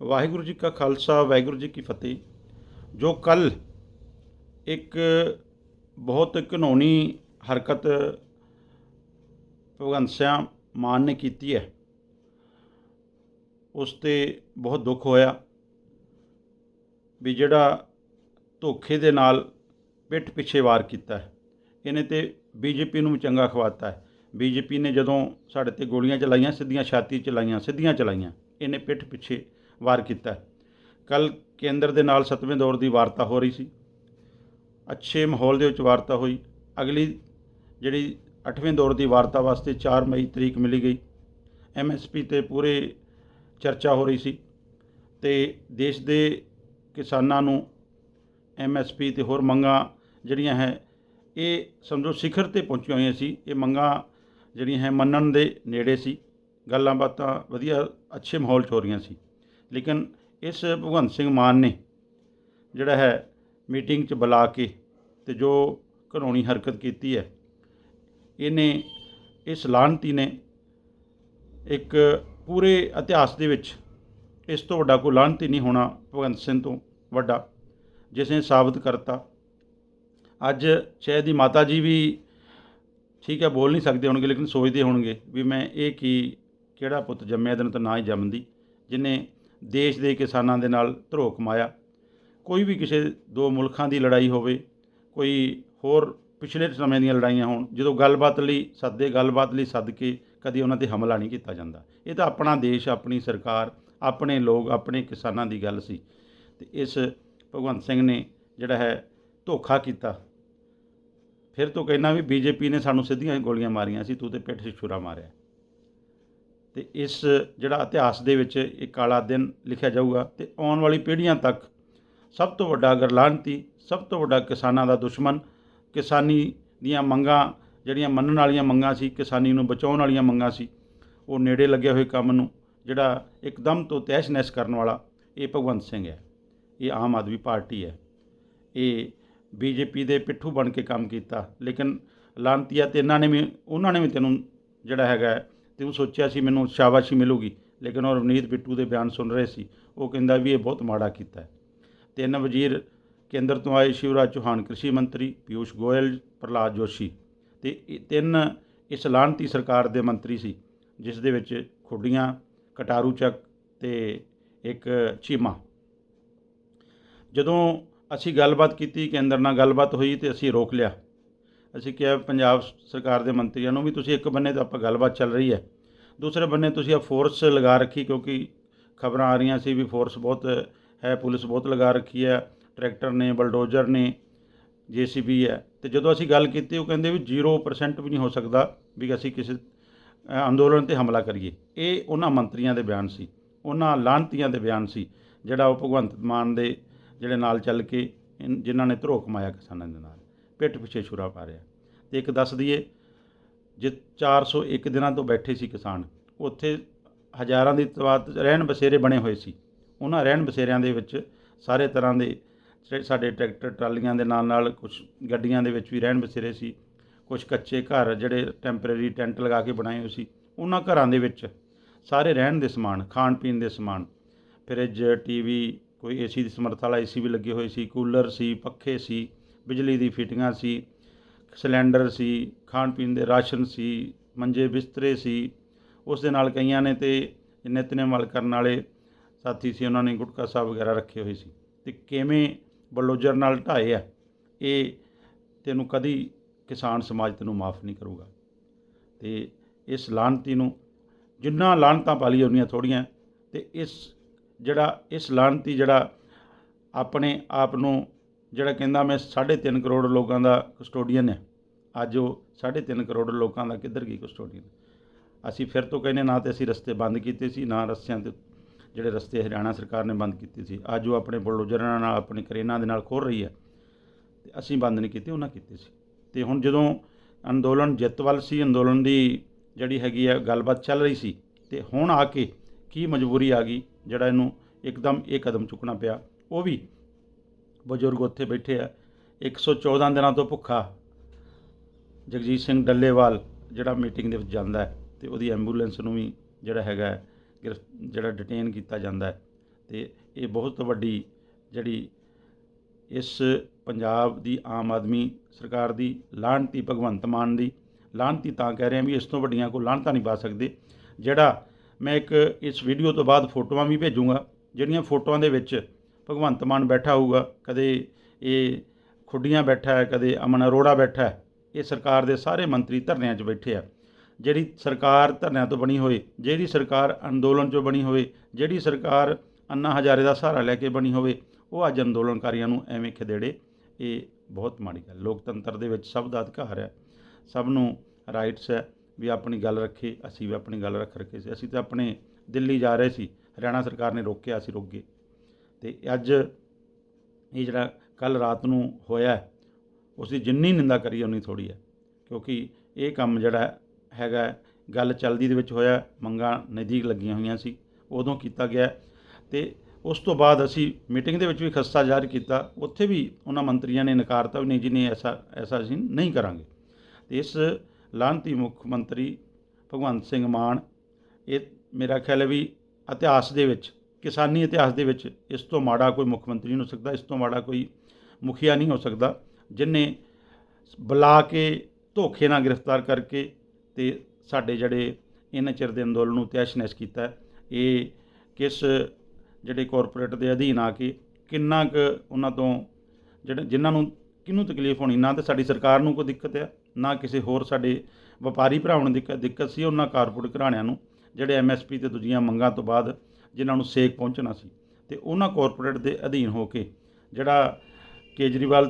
ਵਾਹਿਗੁਰੂ ਜੀ ਕਾ ਖਾਲਸਾ, ਵਾਹਿਗੁਰੂ ਜੀ ਕੀ ਫਤਿਹ। ਜੋ ਕੱਲ ਇੱਕ ਬਹੁਤ ਘਿਨੌਣੀ ਹਰਕਤ ਭਗਵੰਤ ਸਿੰਘ ਮਾਨ ਨੇ ਕੀਤੀ ਹੈ, ਉਸ ਤੇ ਬਹੁਤ ਦੁੱਖ ਹੋਇਆ ਵੀ ਜਿਹੜਾ ਧੋਖੇ ਦੇ ਨਾਲ ਪਿੱਠ ਪਿੱਛੇ ਵਾਰ ਕੀਤਾ ਹੈ, ਇਹਨੇ ਤੇ ਬੀਜੇਪੀ ਨੂੰ ਵੀ ਚੰਗਾ ਖਵਾਤਾ ਹੈ। ਬੀਜੇਪੀ ਨੇ ਜਦੋਂ ਸਾਡੇ ਤੇ ਗੋਲੀਆਂ ਚਲਾਈਆਂ, ਸਿੱਧੀਆਂ ਛਾਤੀ ਚਲਾਈਆਂ, ਸਿੱਧੀਆਂ ਚਲਾਈਆਂ, ਇਹਨੇ ਪਿੱਠ ਪਿੱਛੇ ਵਾਰ ਕੀਤਾ ਕੱਲ ਕੇਂਦਰ ਦੇ ਨਾਲ ਸੱਤਵੇਂ ਦੌਰ ਦੀ ਵਾਰਤਾ ਹੋ ਰਹੀ ਸੀ। ਅੱਛੇ ਮਾਹੌਲ ਦੇ ਵਿੱਚ ਵਾਰਤਾ ਹੋਈ। ਅਗਲੀ ਜਿਹੜੀ 8ਵੇਂ ਦੌਰ ਦੀ ਵਾਰਤਾ ਵਾਸਤੇ 4 ਮਈ ਤਰੀਕ ਮਿਲੀ ਗਈ। ਐਮਐਸਪੀ ਤੇ ਪੂਰੇ ਚਰਚਾ ਹੋ ਰਹੀ ਸੀ ਤੇ ਦੇਸ਼ ਦੇ ਕਿਸਾਨਾਂ ਨੂੰ ਐਮਐਸਪੀ ਤੇ ਹੋਰ ਮੰਗਾਂ ਜਿਹੜੀਆਂ ਹੈ, ਇਹ ਸਮਝੋ ਸਿਖਰ ਤੇ ਪਹੁੰਚੀਆਂ ਹੋਈਆਂ ਸੀ। ਇਹ ਮੰਗਾਂ ਜਿਹੜੀਆਂ ਹੈ ਮੰਨਣ ਦੇ ਨੇੜੇ ਸੀ। ਗੱਲਾਂ ਬਾਤਾਂ ਵਧੀਆ, ਅੱਛੇ ਮਾਹੌਲ 'ਚ ਹੋ ਰਹੀਆਂ ਸੀ। ਲੇਕਿਨ ਇਸ ਭਗਵੰਤ ਸਿੰਘ ਮਾਨ ਨੇ ਜਿਹੜਾ ਹੈ ਮੀਟਿੰਗ 'ਚ ਬੁਲਾ ਕੇ ਤੇ ਜੋ ਘਰੋਣੀ ਹਰਕਤ ਕੀਤੀ ਹੈ, ਇਹਨੇ, ਇਸ ਲਾਹਨਤੀ ਨੇ ਇੱਕ ਪੂਰੇ ਇਤਿਹਾਸ ਦੇ ਵਿੱਚ ਇਸ ਤੋਂ ਵੱਡਾ ਕੋਈ ਲਾਹਨਤੀ ਨਹੀਂ ਹੋਣਾ ਭਗਵੰਤ ਸਿੰਘ ਤੋਂ ਵੱਡਾ, ਜਿਸ ਨੇ ਸਾਬਤ ਕਰਤਾ। ਅੱਜ ਸ਼ਾਇਦ ਦੀ ਮਾਤਾ ਜੀ ਵੀ ਠੀਕ ਹੈ, ਬੋਲ ਨਹੀਂ ਸਕਦੇ ਹੋਣਗੇ, ਲੇਕਿਨ ਸੋਚਦੇ ਹੋਣਗੇ ਵੀ ਮੈਂ ਇਹ ਕੀ, ਕਿਹੜਾ ਪੁੱਤ ਜੰਮਿਆ ਦਿਨ ਤਾਂ ਨਾ ਹੀ ਜੰਮਦੀ, ਜਿਨੇ ਦੇਸ਼ ਦੇ ਕਿਸਾਨਾਂ ਦੇ ਨਾਲ ਧਰੋ ਕਮਾਇਆ। ਕੋਈ ਵੀ ਕਿਸੇ ਦੋ ਮੁਲਕਾਂ ਦੀ ਲੜਾਈ ਹੋਵੇ, ਕੋਈ ਹੋਰ ਪਿਛਲੇ ਸਮੇਂ ਦੀਆਂ ਲੜਾਈਆਂ ਹੋਣ, ਜਦੋਂ ਗੱਲਬਾਤ ਲਈ, ਸੱਦੇ ਗੱਲਬਾਤ ਲਈ ਸੱਦ ਕੇ ਕਦੀ ਉਹਨਾਂ ਤੇ ਹਮਲਾ ਨਹੀਂ ਕੀਤਾ ਜਾਂਦਾ। ਇਹ ਤਾਂ ਆਪਣਾ ਦੇਸ਼, ਆਪਣੀ ਸਰਕਾਰ, ਆਪਣੇ ਲੋਕ, ਆਪਣੇ ਕਿਸਾਨਾਂ ਦੀ ਗੱਲ ਸੀ। ਤੇ ਇਸ ਭਗਵੰਤ ਸਿੰਘ ਨੇ ਜਿਹੜਾ ਹੈ ਧੋਖਾ ਕੀਤਾ। ਫਿਰ ਤੋਂ ਕਹਿਣਾ ਵੀ ਬੀਜੇਪੀ ਨੇ ਸਾਨੂੰ ਸਿੱਧੀਆਂ ਗੋਲੀਆਂ ਮਾਰੀਆਂ ਸੀ, ਤੂੰ ਤੇ ਪਿੱਠ 'ਚ ਛੁਰਾ ਮਾਰਿਆ। ਤੇ ਇਸ ਜਿਹੜਾ ਇਤਿਹਾਸ ਦੇ ਵਿੱਚ ਇਹ ਕਾਲਾ ਦਿਨ ਲਿਖਿਆ ਜਾਊਗਾ ਤੇ ਆਉਣ ਵਾਲੀ ਪੀੜ੍ਹੀਆਂ ਤੱਕ ਸਭ ਤੋਂ ਵੱਡਾ ਗਰਲਾਂਤੀ ਸਭ ਤੋਂ ਵੱਡਾ ਕਿਸਾਨਾਂ ਦਾ ਦੁਸ਼ਮਣ, ਕਿਸਾਨੀ ਦੀਆਂ ਮੰਗਾਂ, ਜਿਹੜੀਆਂ ਮੰਨਣ ਵਾਲੀਆਂ ਮੰਗਾਂ ਸੀ, ਕਿਸਾਨੀ ਨੂੰ ਬਚਾਉਣ ਵਾਲੀਆਂ ਮੰਗਾਂ ਸੀ, ਉਹ ਨੇੜੇ ਲੱਗੇ ਹੋਏ ਕੰਮ ਨੂੰ, ਜਿਹੜਾ ਇੱਕਦਮ ਤੋਂ ਤਹਿਸ਼-ਨਹਿਸ਼ ਕਰਨ ਵਾਲਾ ਇਹ ਭਗਵੰਤ ਸਿੰਘ ਹੈ। ਇਹ ਆਮ ਆਦਮੀ ਪਾਰਟੀ ਹੈ। ਇਹ ਬੀਜੇਪੀ ਦੇ ਪਿੱਠੂ ਬਣ ਕੇ ਕੰਮ ਕੀਤਾ, ਲੇਕਿਨ ਲਾਂਤੀਆ ਤੇ ਇਹਨਾਂ ਨੇ ਵੀ, ਉਹਨਾਂ ਨੇ ਵੀ ਤੈਨੂੰ ਜਿਹੜਾ ਹੈਗਾ ਤੇ ਉਹ ਸੋਚਿਆ ਸੀ ਮੈਨੂੰ ਸ਼ਾਬਾਸ਼ੀ ਮਿਲੂਗੀ, ਲੇਕਿਨ ਉਹ ਰਵਨੀਤ ਬਿੱਟੂ ਦੇ ਬਿਆਨ ਸੁਣ ਰਹੇ ਸੀ। ਉਹ ਕਹਿੰਦਾ ਵੀ ਇਹ ਬਹੁਤ ਮਾੜਾ ਕੀਤਾ ਹੈ। ਤਿੰਨ ਵਜ਼ੀਰ ਕੇਂਦਰ ਤੋਂ ਆਏ ਸ਼ਿਵਰਾਜ ਚੌਹਾਨ ਕ੍ਰਿਸ਼ੀ ਮੰਤਰੀ ਪਿਊਸ਼ ਗੋਇਲ, ਪ੍ਰਹਲਾਦ ਜੋਸ਼ੀ ਤੇ ਇਹ ਤਿੰਨ ਇਸ ਲਾਹਨਤੀ ਸਰਕਾਰ ਦੇ ਮੰਤਰੀ ਸੀ, ਜਿਸ ਦੇ ਵਿੱਚ ਖੁੱਡੀਆਂ, ਕਟਾਰੂ ਚੱਕ ਤੇ ਇੱਕ ਚੀਮਾ। ਜਦੋਂ ਅਸੀਂ ਗੱਲਬਾਤ ਕੀਤੀ, ਕੇਂਦਰ ਨਾਲ ਗੱਲਬਾਤ ਹੋਈ ਤੇ ਅਸੀਂ ਰੋਕ ਲਿਆ। ਅਸੀਂ ਕਿਹਾ ਪੰਜਾਬ ਸਰਕਾਰ ਦੇ ਮੰਤਰੀਆਂ ਨੂੰ ਵੀ ਤੁਸੀਂ ਇੱਕ ਬੰਨੇ ਤਾਂ ਆਪਾਂ ਗੱਲਬਾਤ ਚੱਲ ਰਹੀ ਹੈ। ਦੂਸਰੇ ਬੰਨੇ ਤੁਸੀਂ ਆ ਫੋਰਸ ਲਗਾ ਰੱਖੀ ਕਿਉਂਕਿ ਖਬਰਾਂ ਆ ਰਹੀਆਂ ਸੀ ਵੀ ਫੋਰਸ ਬਹੁਤ ਹੈ, ਪੁਲਿਸ ਬਹੁਤ ਲਗਾ ਰੱਖੀ ਹੈ, ਟਰੈਕਟਰ ਨੇ, ਬਲਡੋਜ਼ਰ ਨੇ, ਜੀਸੀਬੀ ਹੈ। ਤੇ ਜਦੋਂ ਅਸੀਂ ਗੱਲ ਕੀਤੀ, ਉਹ ਕਹਿੰਦੇ ਵੀ 0% ਵੀ ਨਹੀਂ ਹੋ ਸਕਦਾ ਵੀ ਅਸੀਂ ਕਿਸੇ ਅੰਦੋਲਨ ਤੇ ਹਮਲਾ ਕਰੀਏ। ਇਹ ਉਹਨਾਂ ਮੰਤਰੀਆਂ ਦੇ ਬਿਆਨ ਸੀ, ਉਹਨਾਂ ਲਾਹਨਤੀਆਂ ਦੇ ਬਿਆਨ ਸੀ, ਜਿਹੜਾ ਉਹ ਭਗਵੰਤ ਮਾਨ ਦੇ ਜਿਹੜੇ ਨਾਲ ਚੱਲ ਕੇ, ਜਿਨ੍ਹਾਂ ਨੇ ਧਰੋ ਕਮਾਇਆ ਕਿਸਾਨਾਂ ਦੇ ਨਾਲ। ਪਿੱਠ ਪਿੱਛੇ ਛੁਰਾ ਪਾ ਰਿਹਾ। ਤੇ ਇੱਕ ਦੱਸ ਦਈਏ, ਜੇ 401 ਦਿਨਾਂ ਤੋਂ ਬੈਠੇ ਸੀ ਕਿਸਾਨ, ਉੱਥੇ ਹਜ਼ਾਰਾਂ ਦੀ ਤਾਦਾਦ ਰਹਿਣ ਬਸੇਰੇ ਬਣੇ ਹੋਏ ਸੀ। ਉਹਨਾਂ ਰਹਿਣ ਬਸੇਰਿਆਂ ਦੇ ਵਿੱਚ ਸਾਰੇ ਤਰ੍ਹਾਂ ਦੇ ਜਿਹੜੇ ਸਾਡੇ ਟਰੈਕਟਰ, ਟਰਾਲੀਆਂ ਦੇ ਨਾਲ ਨਾਲ ਕੁਝ ਗੱਡੀਆਂ ਦੇ ਵਿੱਚ ਵੀ ਰਹਿਣ ਬਸੇਰੇ ਸੀ। ਕੁਝ ਕੱਚੇ ਘਰ ਜਿਹੜੇ ਟੈਂਪਰੇਰੀ ਟੈਂਟ ਲਗਾ ਕੇ ਬਣਾਏ ਹੋਏ ਸੀ। ਉਹਨਾਂ ਘਰਾਂ ਦੇ ਵਿੱਚ ਸਾਰੇ ਰਹਿਣ ਦੇ ਸਮਾਨ, ਖਾਣ ਪੀਣ ਦੇ ਸਮਾਨ, ਫਰਿੱਜ, ਟੀਵੀ, ਕੋਈ ਏਸੀ ਦੀ ਸਮਰੱਥਾ ਵਾਲਾ ਏਸੀ ਵੀ ਲੱਗੇ ਹੋਏ ਸੀ, ਕੂਲਰ ਸੀ, ਪੱਖੇ ਸੀ। ਬਿਜਲੀ ਦੀ ਫਿਟਿੰਗਾਂ ਸੀ, ਸਿਲੰਡਰ ਸੀ, ਖਾਣ ਪੀਣ ਦੇ ਰਾਸ਼ਨ ਸੀ, ਮੰਜੇ ਬਿਸਤਰੇ ਸੀ। ਉਸ ਦੇ ਨਾਲ ਕਈਆਂ ਨੇ ਤੇ ਨਿਤਨੇਮ ਵਾਲ ਕਰਨ ਵਾਲੇ ਸਾਥੀ ਸੀ, ਉਹਨਾਂ ਨੇ ਗੁਟਕਾ ਸਾਹਿਬ ਵਗੈਰਾ ਰੱਖੇ ਹੋਏ ਸੀ। ਤੇ ਕਿਵੇਂ ਬਲੋਜਰ ਨਾਲ ਢਾਏ ਆ, ਇਹ ਤੈਨੂੰ ਕਦੀ ਕਿਸਾਨ ਸਮਾਜ ਤੈਨੂੰ ਮਾਫ ਨਹੀਂ ਕਰੂਗਾ। ਤੇ ਇਸ ਲਾਹਨਤੀ ਨੂੰ, ਜਿੰਨਾ ਲਾਹਨਤਾਂ ਪਾਲੀ ਉਹਨੀਆਂ ਥੋੜੀਆਂ ਤੇ ਇਸ ਜਿਹੜਾ, ਇਸ ਲਾਹਨਤੀ ਜਿਹੜਾ ਆਪਣੇ ਆਪ ਨੂੰ ਜਿਹੜਾ ਕਹਿੰਦਾ ਮੈਂ 3.5 ਕਰੋੜ ਲੋਕਾਂ ਦਾ ਕਸਟੋਡੀਅਨ ਹੈ। ਅੱਜ ਉਹ 3.5 ਕਰੋੜ ਲੋਕਾਂ ਦਾ ਕਿੱਧਰ ਗਈ ਕਸਟੋਡੀਅਨ ਅਸੀਂ ਫਿਰ ਤੋਂ ਕਹਿੰਦੇ ਨਾ ਤੇ ਅਸੀਂ ਰਸਤੇ ਬੰਦ ਕੀਤੇ ਸੀ, ਨਾ ਰਸਤਿਆਂ ਤੇ ਜਿਹੜੇ ਰਸਤੇ ਹਰਿਆਣਾ ਸਰਕਾਰ ਨੇ ਬੰਦ ਕੀਤੇ ਸੀ। ਅੱਜ ਉਹ ਆਪਣੇ ਬੁਲਡੋਜ਼ਰਾਂ ਨਾਲ, ਆਪਣੇ ਕਰੇਨਾਂ ਦੇ ਨਾਲ ਖੋਲ ਰਹੀ ਹੈ ਤੇ ਅਸੀਂ ਬੰਦ ਨਹੀਂ ਕੀਤੇ, ਉਹਨਾਂ ਕੀਤੇ ਸੀ। ਤੇ ਹੁਣ ਜਦੋਂ ਅੰਦੋਲਨ ਜਿੱਤ ਵੱਲ ਸੀ, ਅੰਦੋਲਨ ਦੀ ਜਿਹੜੀ ਹੈਗੀ ਆ ਗੱਲਬਾਤ ਚੱਲ ਰਹੀ ਸੀ, ਤੇ ਹੁਣ ਆ ਕੇ ਕੀ ਮਜਬੂਰੀ ਆ ਗਈ, ਜਿਹੜਾ ਇਹਨੂੰ ਇੱਕਦਮ ਇਹ ਕਦਮ ਚੁੱਕਣਾ ਪਿਆ, ਉਹ ਵੀ ਬਜ਼ੁਰਗ ਉੱਥੇ ਬੈਠੇ ਆ। 114 ਦਿਨਾਂ ਤੋਂ ਭੁੱਖਾ ਜਗਜੀਤ ਸਿੰਘ ਡੱਲੇਵਾਲ ਜਿਹੜਾ ਮੀਟਿੰਗ ਦੇ ਵਿੱਚ ਜਾਂਦਾ ਹੈ ਤੇ ਉਹਦੀ ਐਂਬੂਲੈਂਸ ਨੂੰ ਵੀ ਜਿਹੜਾ ਹੈਗਾ ਗ੍ਰਿਫ- ਜਿਹੜਾ ਡਿਟੇਨ ਕੀਤਾ ਜਾਂਦਾ ਹੈ। ਤੇ ਇਹ ਬਹੁਤ ਵੱਡੀ ਜਿਹੜੀ ਇਸ ਪੰਜਾਬ ਦੀ ਆਮ ਆਦਮੀ ਸਰਕਾਰ ਦੀ ਲਾਹਨਤੀ, ਭਗਵੰਤ ਮਾਨ ਦੀ ਲਾਹਨਤੀ ਤਾਂ ਕਹਿ ਰਿਹਾ ਵੀ ਇਸ ਤੋਂ ਵੱਡੀਆਂ ਕੋਈ ਲਾਹਨਤਾਂ ਨਹੀਂ ਪਾ ਸਕਦੇ। ਜਿਹੜਾ ਮੈਂ ਇੱਕ ਇਸ ਵੀਡੀਓ ਤੋਂ ਬਾਅਦ ਫੋਟੋਆਂ ਵੀ ਭੇਜੂੰਗਾ, ਜਿਹੜੀਆਂ ਫੋਟੋਆਂ ਦੇ ਵਿੱਚ ਭਗਵੰਤ ਮਾਨ ਬੈਠਾ ਹੋਊਗਾ, ਕਦੇ ਇਹ ਖੁੱਡੀਆਂ ਬੈਠਾ ਹੈ, ਕਦੇ ਅਮਨ ਅਰੋੜਾ ਬੈਠਾ ਹੈ, ਇਹ ਸਰਕਾਰ ਦੇ ਸਾਰੇ ਮੰਤਰੀ ਧਰਨਿਆਂ 'ਚ ਬੈਠੇ ਆ। ਜਿਹੜੀ ਸਰਕਾਰ ਧਰਨਿਆਂ ਤੋਂ ਬਣੀ ਹੋਵੇ, ਜਿਹੜੀ ਸਰਕਾਰ ਅੰਦੋਲਨ 'ਚੋਂ ਬਣੀ ਹੋਵੇ, ਜਿਹੜੀ ਸਰਕਾਰ ਅੰਨਾ ਹਜ਼ਾਰੇ ਦਾ ਸਹਾਰਾ ਲੈ ਕੇ ਬਣੀ ਹੋਵੇ, ਉਹ ਅੱਜ ਅੰਦੋਲਨਕਾਰੀਆਂ ਨੂੰ ਐਵੇਂ ਖਦੇੜੇ, ਇਹ ਬਹੁਤ ਮਾੜੀ ਗੱਲ। ਲੋਕਤੰਤਰ ਦੇ ਵਿੱਚ ਸਭ ਦਾ ਅਧਿਕਾਰ ਹੈ, ਸਭ ਨੂੰ ਰਾਈਟਸ ਹੈ, ਵੀ ਆਪਣੀ ਗੱਲ ਰੱਖੇ, ਅਸੀਂ ਵੀ ਆਪਣੀ ਗੱਲ ਰੱਖ ਰੱਖੇ ਸੀ। ਅਸੀਂ ਤਾਂ ਆਪਣੇ ਦਿੱਲੀ ਜਾ ਰਹੇ ਸੀ, ਹਰਿਆਣਾ ਸਰਕਾਰ ਨੇ ਰੋਕਿਆ, ਅਸੀਂ ਰੁਕ ਗਏ। ਤੇ ਅੱਜ ਇਹ ਜਿਹੜਾ ਕੱਲ ਰਾਤ ਨੂੰ ਹੋਇਆ ਉਸ ਦੀ ਜਿੰਨੀ ਨਿੰਦਾ ਕਰੀ ਉਨੀ ਥੋੜੀ ਹੈ। ਕਿਉਂਕਿ ਇਹ ਕੰਮ ਜਿਹੜਾ ਹੈਗਾ ਗੱਲ ਚੱਲਦੀ ਦੇ ਵਿੱਚ ਹੋਇਆ, ਮੰਗਾਂ ਨਜ਼ਦੀਕ ਲੱਗੀਆਂ ਹੋਈਆਂ ਸੀ, ਉਦੋਂ ਕੀਤਾ ਗਿਆ ਹੈ। ਤੇ ਉਸ ਤੋਂ ਬਾਅਦ ਅਸੀਂ ਮੀਟਿੰਗ ਦੇ ਵਿੱਚ ਵੀ ਖਸਤਾ ਜ਼ਾਹਰ ਕੀਤਾ, ਉੱਥੇ ਵੀ ਉਹਨਾਂ ਮੰਤਰੀਆਂ ਨੇ ਨਕਾਰਤਾ ਵੀ ਨਹੀਂ, ਜੀ, ਨਹੀਂ, ਐਸਾ ਐਸਾ ਅਸੀਂ ਨਹੀਂ ਕਰਾਂਗੇ। ਤੇ ਇਸ ਲਾਹਨਤੀ ਮੁੱਖ ਮੰਤਰੀ ਭਗਵੰਤ ਸਿੰਘ ਮਾਨ, ਇਹ ਮੇਰਾ ਖਿਆਲ ਹੈ ਵੀ ਇਤਿਹਾਸ ਦੇ ਵਿੱਚ ਕਿਸਾਨੀ ਇਤਿਹਾਸ ਦੇ ਵਿੱਚ ਇਸ ਤੋਂ ਮਾੜਾ ਕੋਈ ਮੁੱਖ ਮੰਤਰੀ ਨਹੀਂ ਹੋ ਸਕਦਾ, ਇਸ ਤੋਂ ਮਾੜਾ ਕੋਈ ਮੁਖੀਆ ਨਹੀਂ ਹੋ ਸਕਦਾ, ਜਿਨੇ ਬੁਲਾ ਕੇ ਧੋਖੇ ਨਾਲ ਗ੍ਰਿਫਤਾਰ ਕਰਕੇ ਤੇ ਸਾਡੇ ਜਿਹੜੇ ਇਹਨਾਂ ਚਿਰ ਦੇ ਅੰਦੋਲਨ ਨੂੰ ਤੈਸ਼-ਨੈਸ਼ ਕੀਤਾ, ਇਹ ਕਿਸ ਜਿਹੜੇ ਕਾਰਪੋਰੇਟ ਦੇ ਅਧੀਨ ਆ ਕੇ ਕਿੰਨਾ ਕੁ ਉਹਨਾਂ ਤੋਂ ਜਿਹੜੇ ਜਿਨ੍ਹਾਂ ਨੂੰ ਕਿਹਨੂੰ ਤਕਲੀਫ ਹੋਣੀ, ਨਾ ਤੇ ਸਾਡੀ ਸਰਕਾਰ ਨੂੰ ਕੋਈ ਦਿੱਕਤ ਹੈ ਨਾ ਕਿਸੇ ਹੋਰ ਸਾਡੇ ਵਪਾਰੀ ਭਰਾਵਾਂ ਨੂੰ ਦਿੱਕਤ ਦਿੱਕਤ ਸੀ ਉਹਨਾਂ ਕਾਰਪੋਰੇਟ ਘਰਾਣਿਆਂ ਨੂੰ, ਜਿਹੜੇ ਐਮਐਸਪੀ ਤੇ ਦੂਜੀਆਂ ਮੰਗਾਂ ਤੋਂ ਬਾਅਦ ਜਿਨ੍ਹਾਂ ਨੂੰ ਸੇਕ ਪਹੁੰਚਣਾ ਸੀ। ਅਤੇ ਉਹਨਾਂ ਕਾਰਪੋਰੇਟ ਦੇ ਅਧੀਨ ਹੋ ਕੇ ਜਿਹੜਾ ਕੇਜਰੀਵਾਲ